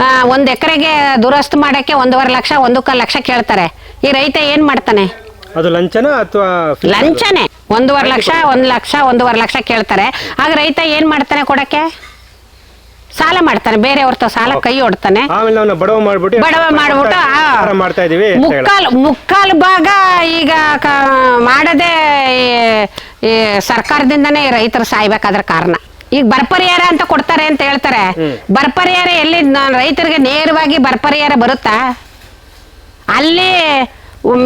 ಆ, ಒಂದ್ ಎಕರೆಗೆ ದುರಸ್ತು ಮಾಡಕ್ಕೆ ಒಂದೂವರೆ ಲಕ್ಷ ಒಂದೂಕಾಲು ಲಕ್ಷ ಕೇಳ್ತಾರೆ. ಈ ರೈತ ಏನು ಮಾಡ್ತಾನೆ? ಅದು ಲಂಚನ ಅಥವಾ ಲಂಚನೆ. ಒಂದೂವರೆ ಲಕ್ಷ ಒಂದು ಲಕ್ಷ ಒಂದೂವರೆ ಲಕ್ಷ ಕೇಳ್ತಾರೆ. ಆಗ ರೈತ ಏನ್ ಮಾಡ್ತಾನೆ ಕೊಡಕ್ಕೆ? ಸಾಲ ಮಾಡ್ತಾನೆ. ಬೇರೆಯವ್ರ ಸಾಲ ಕೈ ಹೊಡ್ತಾನೆ ಆಮೇಲೆ ಬಡವ ಮಾಡ್ಬಿಟ್ಟು ಬಡವ ಮಾಡ್ಬಿಟ್ಟು ಆ, ವ್ಯವಹಾರ ಮಾಡ್ತಾ ಇದೀವಿ ಅಂತ ಮುಕ್ಕಾಲ್ ಮುಕ್ಕಾಲು ಭಾಗ ಈಗ ಮಾಡದೆ ಸರ್ಕಾರದಿಂದನೇ ರೈತರು ಸಾಯ್ಬೇಕಾದ್ರ ಕಾರಣ. ಈಗ ಬರ್ಪರಿಹಾರ ಅಂತ ಕೊಡ್ತಾರೆ ಅಂತ ಹೇಳ್ತಾರೆ. ಬರ್ಪರಿಹಾರ ಎಲ್ಲಿ ರೈತರಿಗೆ ನೇರವಾಗಿ ಬರ್ಪರಿಹಾರ ಬರುತ್ತಾ? ಅಲ್ಲಿ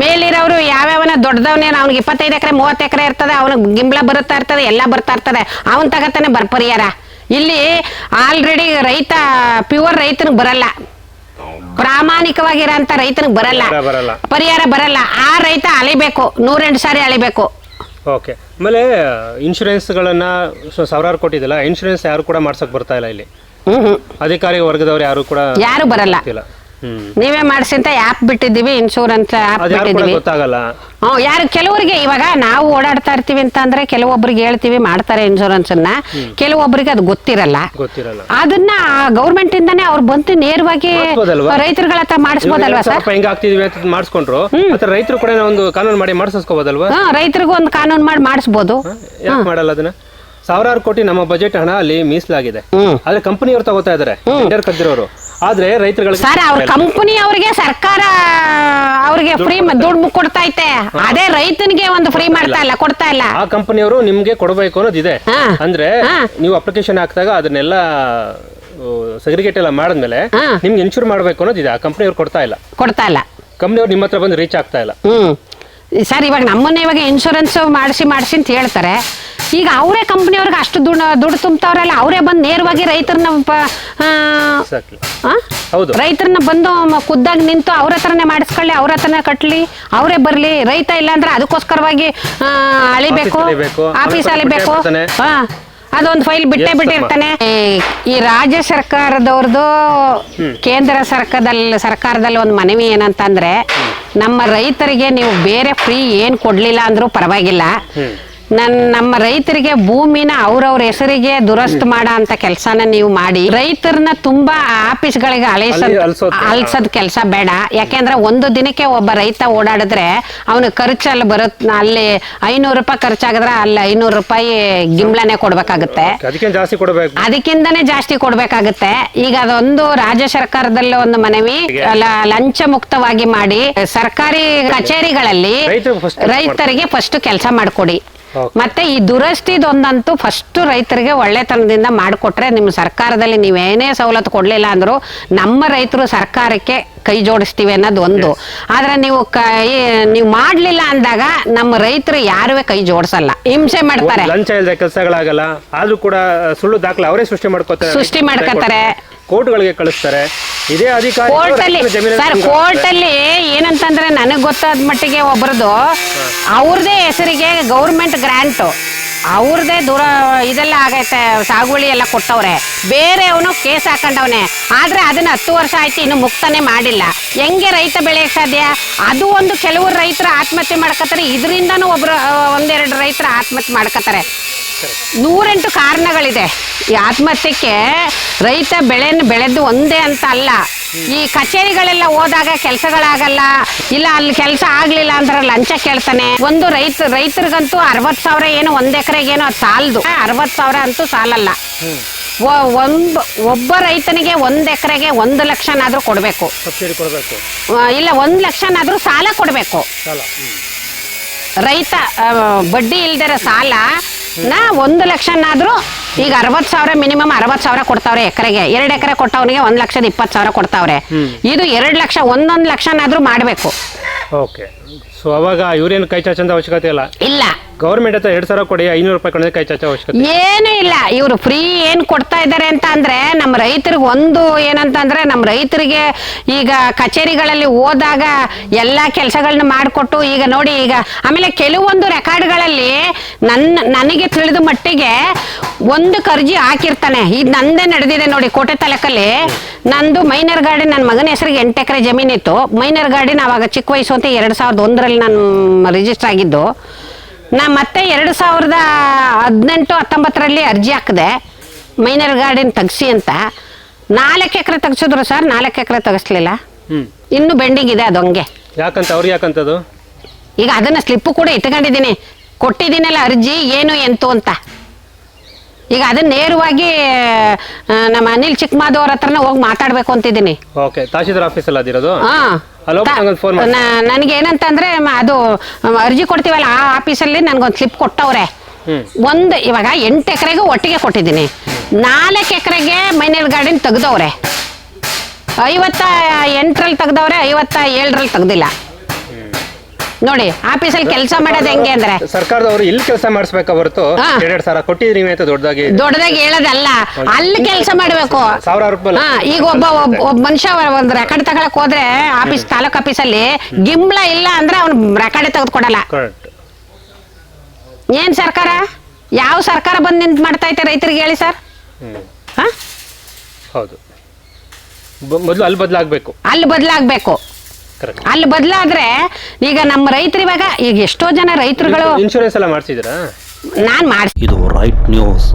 ಮೇಲಿರೋರು ಯಾವ್ಯಾವನ ದೊಡ್ಡದವನೇನು ಅವ್ನಿಗೆ ಇಪ್ಪತ್ತೈದು ಎಕರೆ ಮೂವತ್ತು ಎಕರೆ ಇರ್ತದೆ ಅವನಿಗೆ ಗಿಂಬಳ ಬರುತ್ತಾ ಇರ್ತದೆ ಎಲ್ಲ ಬರ್ತಾ ಇರ್ತದೆ. ಅವನ್ ತಗತಾನೆ ಬರ್ಪರಿಹಾರ. ಇಲ್ಲಿ ಆಲ್ರೆಡಿ ರೈತ ಪ್ಯೂರ್ ರೈತನಿಗೆ ಬರಲ್ಲ. ಪ್ರಾಮಾಣಿಕವಾಗಿರಂತ ರೈತನಿಗೆ ಬರಲ್ಲ. ಪರಿಹಾರ ಬರಲ್ಲ. ಆ ರೈತ ಅಳಿಬೇಕು. ನೂರೆಂಟು ಸಾರಿ ಅಲಿಬೇಕು ಓಕೆ. ಆಮೇಲೆ ಇನ್ಶೂರೆನ್ಸ್ಗಳನ್ನು ಸಾವಿರಾರು ಕೊಟ್ಟಿದ್ದಿಲ್ಲ ಇನ್ಶೂರೆನ್ಸ್ ಯಾರು ಕೂಡ ಮಾಡ್ಸಕ್ ಬರ್ತಾ ಇಲ್ಲ ಇಲ್ಲಿ. ಅಧಿಕಾರಿ ವರ್ಗದವ್ರು ಯಾರು ಕೂಡ ಯಾರು ಬರಲ್ಲ. ನೀವೇ ಮಾಡಿಸಿ ಅಂತ ಆ್ಯಪ್ ಬಿಟ್ಟಿದ್ದೀವಿ ಇನ್ಶೂರೆನ್ಸ್ ಆ್ಯಪ್ ಕೂಡ ಬಿಟ್ಟಿದ್ದೀವಿ. ಗೊತ್ತಾಗಲ್ಲ. ಹ್ಮ್ ಯಾರು ಕೆಲವರಿಗೆ ಇವಾಗ ನಾವು ಓಡಾಡ್ತಾ ಇರ್ತೀವಿ ಅಂತ ಅಂದ್ರೆ ಕೆಲವೊಬ್ಬರಿಗೆ ಹೇಳ್ತೀವಿ ಮಾಡ್ತಾರೆ ಇನ್ಶೂರೆನ್ಸ್ ಅನ್ನ. ಕೆಲವೊಬ್ಬರಿಗೆ ಅದು ಗೊತ್ತಿರಲ್ಲ. ಅದನ್ನ ಗೌರ್ಮೆಂಟ್ ಇಂದಾನೆ ಅವ್ರು ಬಂತು ನೇರವಾಗಿ? ರೈತರುಗಳ ಹತ್ರ ಮಾಡಿಸ್ಬೋದಲ್ವಾ ಸರ್? ಹೆಂಗ್ ಆಗ್ತಿದ್ವಿ ಅಂತ ಮಾಡಿಸ್ಕೊಂಡ್ರು. ರೈತರು ಕೂಡ ಒಂದು ಕಾನೂನು ಮಾಡಿ ಮಾಡಿಸ್ಕೋಬೋದಲ್ವಾ ಹಾ ರೈತರಿಗೂ ಒಂದು ಕಾನೂನು ಮಾಡಿ ಮಾಡಿಸ್ಬೋದು. ಮಾಡಲ್ಲ ಅದನ್ನ? ಸಾವಿರಾರು ಕೋಟಿ ನಮ್ಮ ಬಜೆಟ್ ಹಣ ಅಲ್ಲಿ ಮೀಸಲಾಗಿದೆ. ಆದ್ರೆ ಕಂಪನಿಯವರು ತಗೋತಾ ಇದಾರೆ. ಕದ್ದಿರೋರು ಆದ್ರೆ ರೈತರುಗಳಿಗೆ ಸರ್ ಅವ್ರ ಕಂಪನಿ ಅವ್ರಿಗೆ ಸರ್ಕಾರ ಅವ್ರಿಗೆ ಫ್ರೀ ದುಡ್ಡು ಕೊಡ್ತಾ ಐತೆ ಅದೇ ರೈತನಿಗೆ ಒಂದು ಫ್ರೀ ಮಾಡ್ತಾ ಇಲ್ಲ ಕೊಡ್ತಾ ಇಲ್ಲ. ಆ ಕಂಪನಿಯವರು ನಿಮ್ಗೆ ಕೊಡಬೇಕು ಅನ್ನೋದಿದೆ. ಇದೆ ಅಂದ್ರೆ. ನೀವು ಅಪ್ಲಿಕೇಶನ್ ಹಾಕಿದಾಗ ಅದನ್ನೆಲ್ಲ ಸೆಗ್ರಿಗೇಟ್ ಎಲ್ಲ ಮಾಡಿದ್ಮೇಲೆ. ನಿಮ್ಗೆ ಇನ್ಶೂರ್ ಮಾಡಬೇಕು ಅನ್ನೋದಿದೆ. ಆ ಕಂಪನಿಯವ್ರು ಕೊಡ್ತಾ ಇಲ್ಲ. ಕೊಡ್ತಾ ಇಲ್ಲ. ಕಂಪನಿಯವ್ರು ನಿಮ್ಮ ಹತ್ರ ಬಂದು ರೀಚ್ ಆಗ್ತಾ ಇಲ್ಲ. ಹ್ಮ್. ಸರ್ ಇವಾಗ ನಮ್ಮನ್ನ ಇವಾಗ ಇನ್ಶೂರೆನ್ಸ್ ಮಾಡಿಸಿ ಮಾಡಿಸಿ ಅಂತ ಹೇಳ್ತಾರೆ. ಈಗ ಅವರೇ ಕಂಪ್ನಿಯವ್ರಿಗೆ ಅಷ್ಟು ದುಡ್ಡು ದುಡ್ಡು ತುಂಬ್ತಾವ್ರಲ್ಲ ಅವರೇ ಬಂದು ನೇರವಾಗಿ ರೈತರನ್ನ. ರೈತರನ್ನ ಬಂದು ಖುದ್ದಾಗ ನಿಂತು ಅವ್ರ ಹತ್ರನೇ ಮಾಡಿಸ್ಕೊಳ್ಳಿ ಅವ್ರ ಹತ್ರನೇ ಕಟ್ಲಿ ಅವರೇ ಬರ್ಲಿ ರೈತ ಇಲ್ಲ ಅಂದ್ರೆ ಅದಕ್ಕೋಸ್ಕರವಾಗಿ ಅಳಿಬೇಕು ಆಫೀಸ್ ಅಳಿಬೇಕು. ಹಾ ಅದೊಂದು ಫೈಲ್ ಬಿಟ್ಟೇ ಬಿಟ್ಟಿರ್ತಾನೆ. ಈ- ಈ ರಾಜ್ಯ ಸರ್ಕಾರದವ್ರದ್ದು ಕೇಂದ್ರ ಸರ್ಕಾರದಲ್ಲಿ ಸರ್ಕಾರದಲ್ಲಿ ಒಂದು ಮನವಿ ಏನಂತಂದ್ರೆ ನಮ್ಮ ರೈತರಿಗೆ ನೀವು ಬೇರೆ ಫ್ರೀ ಏನು ಕೊಡ್ಲಿಲ್ಲ ಅಂದ್ರೂ ಪರವಾಗಿಲ್ಲ. ನನ್ ನಮ್ಮ ರೈತರಿಗೆ ಭೂಮಿನ ಅವ್ರವ್ರ ಹೆಸರಿಗೆ ದುರಸ್ತ್ ಮಾಡೋ ಅಂತ ಕೆಲಸನ ನೀವು ಮಾಡಿ ರೈತರನ್ನ ತುಂಬಾ ಆಫೀಸ್ಗಳಿಗೆ ಅಳಿಸೋದ್ ಅಲ್ಲಿ ಅಲ್ಸೋದ್. ಕೆಲಸ ಬೇಡ. ಯಾಕೆಂದ್ರೆ ಒಂದು ದಿನಕ್ಕೆ ಒಬ್ಬ ರೈತ ಓಡಾಡಿದ್ರೆ ಅವನ ಖರ್ಚಲ್ಲಿ ಬರುತ್ತ ಅಲ್ಲಿ ಐನೂರು ರೂಪಾಯಿ ಖರ್ಚಾಗಿದ್ರೆ ಅಲ್ಲಿ ಐನೂರು ರೂಪಾಯಿ ಗಿಂಬ್ಳನೆ ಕೊಡ್ಬೇಕಾಗುತ್ತೆ. ಅದಕ್ಕಿಂತಾನೆ ಜಾಸ್ತಿ ಕೊಡ್ಬೇಕಾಗುತ್ತೆ. ಈಗ ಅದೊಂದು ರಾಜ್ಯ ಸರ್ಕಾರದಲ್ಲಿ ಒಂದು ಮನವಿ ಲಂಚ ಮುಕ್ತವಾಗಿ ಮಾಡಿ ಸರ್ಕಾರಿ ಕಚೇರಿಗಳಲ್ಲಿ ರೈತರಿಗೆ ಫಸ್ಟ್ ಕೆಲಸ ಮಾಡಿಕೊಡಿ. ಮತ್ತೆ ಈ ದುರಸ್ತಿದೊಂದಂತೂ ಫಸ್ಟ್ ರೈತರಿಗೆ ಒಳ್ಳೆತನದಿಂದ ಮಾಡಿಕೊಟ್ರೆ ನಿಮ್ಮ ಸರ್ಕಾರದಲ್ಲಿ ನೀವೇನೇ ಸವಲತ್ತು ಕೊಡ್ಲಿಲ್ಲ ಅಂದ್ರು ನಮ್ಮ ರೈತರು ಸರ್ಕಾರಕ್ಕೆ ಕೈ ಜೋಡಿಸ್ತೀವಿ ಅನ್ನೋದು ಒಂದು. ಆದ್ರೆ ನೀವು ಕೈ ನೀವು ಮಾಡ್ಲಿಲ್ಲ ಅಂದಾಗ ನಮ್ಮ ರೈತರು ಯಾರುವೆ ಕೈ ಜೋಡಿಸಲ್ಲ. ಹಿಂಸೆ ಮಾಡ್ತಾರೆ. ಲಂಚ ಇಲ್ಲದೆ ಕೆಲಸಗಳಾಗಲ್ಲ ಆದ್ರೂ ಕೂಡ ಸುಳ್ಳು ದಾಖಲೆ ಅವರೇ ಸೃಷ್ಟಿ ಮಾಡ್ಕೋತಾರೆ. ಸೃಷ್ಟಿ ಮಾಡ್ಕೊತಾರೆ. ಕೋರ್ಟ್ಗಳಿಗೆ ಕಳಿಸ್ತಾರೆ. ಇದೇ ಅಧಿಕಾರಿ ಸರ್ ಕೋರ್ಟ್ ಅಲ್ಲಿ ಏನಂತಂದ್ರೆ ನನಗ್ ಗೊತ್ತಾದ ಮಟ್ಟಿಗೆ ಒಬ್ರದ್ದು ಅವ್ರದೇ ಹೆಸರಿಗೆ ಗೌರ್ಮೆಂಟ್ ಗ್ರಾಂಟ್ ಅವ್ರದೇ ದೂರ ಇದೆಲ್ಲ ಆಗೈತೆ ಸಾಗುವಳಿ ಎಲ್ಲ ಕೊಟ್ಟವ್ರೆ. ಬೇರೆಯವನು ಕೇಸ್ ಹಾಕೊಂಡವನೆ. ಆದ್ರೆ ಅದನ್ನ ಹತ್ತು ವರ್ಷ ಆಯ್ತು ಇನ್ನು ಮುಕ್ತನೇ ಮಾಡಿಲ್ಲ. ಹೆಂಗೆ ರೈತ ಬೆಳೆಯಕ್ ಸಾಧ್ಯ? ಅದು ಒಂದು ಕೆಲವು ರೈತರ ಆತ್ಮಹತ್ಯೆ ಮಾಡ್ಕತ್ತಾರೆ. ಇದರಿಂದನೂ ಒಬ್ರು ಒಂದೆರಡು ರೈತರ ಆತ್ಮಹತ್ಯೆ ಮಾಡ್ಕತಾರೆ ನೂರೆಂಟು ಕಾರಣಗಳಿದೆ. ಈ ಆತ್ಮಹತ್ಯಕ್ಕೆ ರೈತ ಬೆಳೆನ ಬೆಳೆದು ಒಂದೇ ಅಂತ ಅಲ್ಲ. ಈ ಕಚೇರಿಗಳೆಲ್ಲ ಹೋದಾಗ ಕೆಲಸಗಳಾಗಲ್ಲ ಇಲ್ಲ ಅಲ್ಲಿ ಕೆಲಸ ಆಗ್ಲಿಲ್ಲ ಅಂದ್ರೆ ಲಂಚ ಕೇಳ್ತಾನೆ. ಒಂದು ರೈತ ರೈತರಿಗಂತೂ ಅರವತ್ ಸಾವಿರ ಏನು ಒಂದ್ ಎಕರೆಗೇನೋ ಅದು ಸಾಲದು. ಅರವತ್ ಸಾವಿರ ಅಂತೂ ಸಾಲಲ್ಲ. ಒಂದು ಒಬ್ಬ ರೈತನಿಗೆ ಒಂದ್ ಎಕರೆಗೆ ಒಂದು ಲಕ್ಷನಾದ್ರೂ ಕೊಡ್ಬೇಕು. ಕೊಡಬೇಕು. ಇಲ್ಲ ಒಂದ್ ಲಕ್ಷನಾದರೂ ಸಾಲ ಕೊಡ್ಬೇಕು. ರೈತ ಬಡ್ಡಿ ಇಲ್ದಿರೋ ಸಾಲ ನ ಒಂದು ಲಕ್ಷನಾದ್ರೂ ಈಗ ಅರವತ್ ಸಾವಿರ ಮಿನಿಮಮ್ ಅರವತ್ ಸಾವಿರ ಕೊಡ್ತಾವ್ರೆ ಎಕರೆಗೆ. ಎರಡು ಎಕರೆ ಕೊಟ್ಟವನಿಗೆ ಒಂದ್ ಲಕ್ಷದ ಇಪ್ಪತ್ತು ಸಾವಿರ ಕೊಡ್ತಾವ್ರೆ. ಇದು ಎರಡು ಲಕ್ಷ ಒಂದೊಂದು ಲಕ್ಷನಾದರೂ ಮಾಡ್ಬೇಕು. ಓಕೆ. ಸೊ ಅವಾಗ ಇವ್ರೇನು ಕೈ ಚಾಚಂದ ಅವಶ್ಯಕತೆ ಇಲ್ಲ? ಇಲ್ಲ. ಗೌರ್ಮೆಂಟ್ ಹತ್ರ ಎರಡು ಸಾವಿರ ಕೊಡಿ ಐನೂರು ರೂಪಾಯಿ ಕೊಡೋದೇ ಕೈ ಚಾಚೋ ಅವಶ್ಯಕತೆ ಏನು ಇಲ್ಲ. ಇವರು ಫ್ರೀ ಏನು ಕೊಡ್ತಾ ಇದ್ದಾರೆ ಅಂತ ಅಂದ್ರೆ ನಮ್ಮ ರೈತರಿಗೆ ಒಂದು ಏನಂತಂದ್ರೆ ನಮ್ಮ ರೈತರಿಗೆ ಈಗ ಕಚೇರಿಗಳಲ್ಲಿ ಹೋದಾಗ ಎಲ್ಲಾ ಕೆಲಸಗಳನ್ನ ಮಾಡಿಕೊಟ್ಟು ಈಗ ನೋಡಿ ಈಗ ಆಮೇಲೆ ಕೆಲವೊಂದು ರೆಕಾರ್ಡ್ಗಳಲ್ಲಿ ನನ್ನ ನನಗೆ ತಿಳಿದ ಮಟ್ಟಿಗೆ ಒಂದು ಕರ್ಜಿ ಹಾಕಿರ್ತಾನೆ. ಇದು ನಂದೇ ನಡೆದಿದೆ ನೋಡಿ ಕೋಟೆ ತಾಲೂಕಲ್ಲಿ. ನಂದು ಮೈನರ್ ಗಾರ್ಡನ್ ನನ್ನ ಮಗನ ಹೆಸರಿಗೆ ಎಂಟು ಎಕರೆ ಜಮೀನಿತ್ತು ಮೈನರ್ ಗಾರ್ಡನ್ ಅವಾಗ ಚಿಕ್ಕ ವಯಸ್ಸು ಅಂತ ಎರಡು ಸಾವಿರದ ಒಂದರಲ್ಲಿ ನಾನು ರಿಜಿಸ್ಟರ್ ಆಗಿದ್ದು. ನಾ ಮತ್ತೆ ಎರಡು ಸಾವಿರದ ಹದಿನೆಂಟು ಹತ್ತೊಂಬತ್ತರಲ್ಲಿ ಅರ್ಜಿ ಹಾಕಿದೆ. ಮೈನರ್ ಗಾರ್ಡನ್ ತೆಗ್ಸಿ ಅಂತ. ನಾಲ್ಕು ಎಕರೆ ತೆಗ್ಸಿದ್ರು ಸರ್ ನಾಲ್ಕು ಎಕರೆ ತೆಗಿಸ್ಲಿಲ್ಲ. ಇನ್ನೂ ಇನ್ನು ಬೆಂಡಿಂಗ್ ಇದೆ ಅದು ಹಂಗೆ. ಯಾಕಂತ ಅವ್ರಿಗೆ ಯಾಕಂತದು? ಈಗ ಅದನ್ನ ಸ್ಲಿಪ್ಪು ಕೂಡ ಇಟ್ಕೊಂಡಿದ್ದೀನಿ. ಕೊಟ್ಟಿದ್ದೀನಲ್ಲ ಅರ್ಜಿ ಏನು ಎಂತು ಅಂತ. ಈಗ ಅದನ್ನ ನೇರವಾಗಿ ಆ, ನಮ್ಮ ಅನಿಲ್ ಚಿಕ್ಕಮಾದವ್ರ ಹತ್ರನೇ ಹೋಗಿ ಮಾತಾಡ್ಬೇಕು ಅಂತಿದ್ದೀನಿ. ಓಕೆ ತಹಶೀಲ್ದಾರ್ ಆಫೀಸಲ್ಲಿ ಅದಿರೋದು? ಹಾ. ಅಲ್ಲಿ ಹೋಗಿ ನಂಗೊಂದು ಫೋನ್ ಮಾಡಿ. ನನಗೆ ಮ- ಅದು ಮ, ಅರ್ಜಿ ಕೊಡ್ತೀವಲ್ಲ ಆ ಆಫೀಸಲ್ಲಿ ನನಗೊಂದು ಸ್ಲಿಪ್ ಕೊಟ್ಟವ್ರೆ. ಹ್ಮ್. ಒಂದು ಇವಾಗ ಎಂಟು ಎಕರೆಗೆ ಒಟ್ಟಿಗೆ ಕೊಟ್ಟಿದ್ದೀನಿ. ನಾಲ್ಕು ಎಕರೆಗೆ ಮೈನಲ್ ಗಾರ್ಡನ್ ತೆಗ್ದವ್ರೆ. ಐವತ್ತ ಎಂಟರಲ್ಲಿ ತೆಗ್ದವ್ರೆ ಐವತ್ತ ಏಳರಲ್ಲಿ ತೆಗ್ದಿಲ್ಲ. ನೋಡಿ ಆಫೀಸಲ್ಲಿ ಕೆಲಸ ಮಾಡೋದು ಹೆಂಗೆ ಅಂದ್ರೆ? ಸರ್ಕಾರದವರು ಇಲ್ಲಿ ಕೆಲಸ ಮಾಡಿಸ್ಬೇಕಾ ಹೊರತು? ಹಾ. ಎರಡೆರಡು ಸಾವಿರ ಕೊಟ್ಟಿದ್ರಿ ಅಂತ ದೊಡ್ಡದಾಗಿ ದೊಡ್ಡದಾಗಿ ಹೇಳೋದಲ್ಲ. ಅಲ್ಲಿ ಕೆಲಸ ಮಾಡಬೇಕು. ಸಾವಿರಾರು ರೂಪಾಯಿ ಹಾ ಈಗ ಒಬ್ಬ ಒಬ್ಬ ಒಬ್ಬ ಮನುಷ್ಯ ಒಂದ್ ರೆಕಾರ್ಡ್ ತಗೊಳಕ್ ಹೋದ್ರೆ ಆಫೀಸ್ ತಾಲೂಕ್ ಆಫೀಸಲ್ಲಿ ಗಿಂಬ್ಳ ಇಲ್ಲ ಅಂದ್ರೆ ಅವ್ನು ರೆಕಾರ್ಡ್ ತೆಗೆದುಕೊಡಲ್ಲ. ಕರೆಕ್ಟ್ ಏನ್ ಸರ್ಕಾರ? ಯಾವ ಸರ್ಕಾರ ಬಂದ್ ನಿಂತು ಮಾಡ್ತಾ ಐತೆ ರೈತರಿಗೆ ಹೇಳಿ ಸರ್? ಹ್ಮ್. ಹಾ? ಹೌದು. ಬ- ಮೊದಲು ಅಲ್ಲಿ ಬದಲಾಗಬೇಕು. ಅಲ್ಲಿ ಬದಲಾಗಬೇಕು. ಅಲ್ಲಿ ಬದಲಾದ್ರೆ ಈಗ ನಮ್ಮ ರೈತರು ಇವಾಗ ಈಗ ಎಷ್ಟೋ ಜನ ರೈತರುಗಳು ಇನ್ಶೂರೆನ್ಸ್ ಎಲ್ಲ ಮಾಡಿಸಿದ್ದೀರಾ ನಾನ್ ಮಾಡಿಸ್ ಇದು ರೈಟ್ ನ್ಯೂಸ್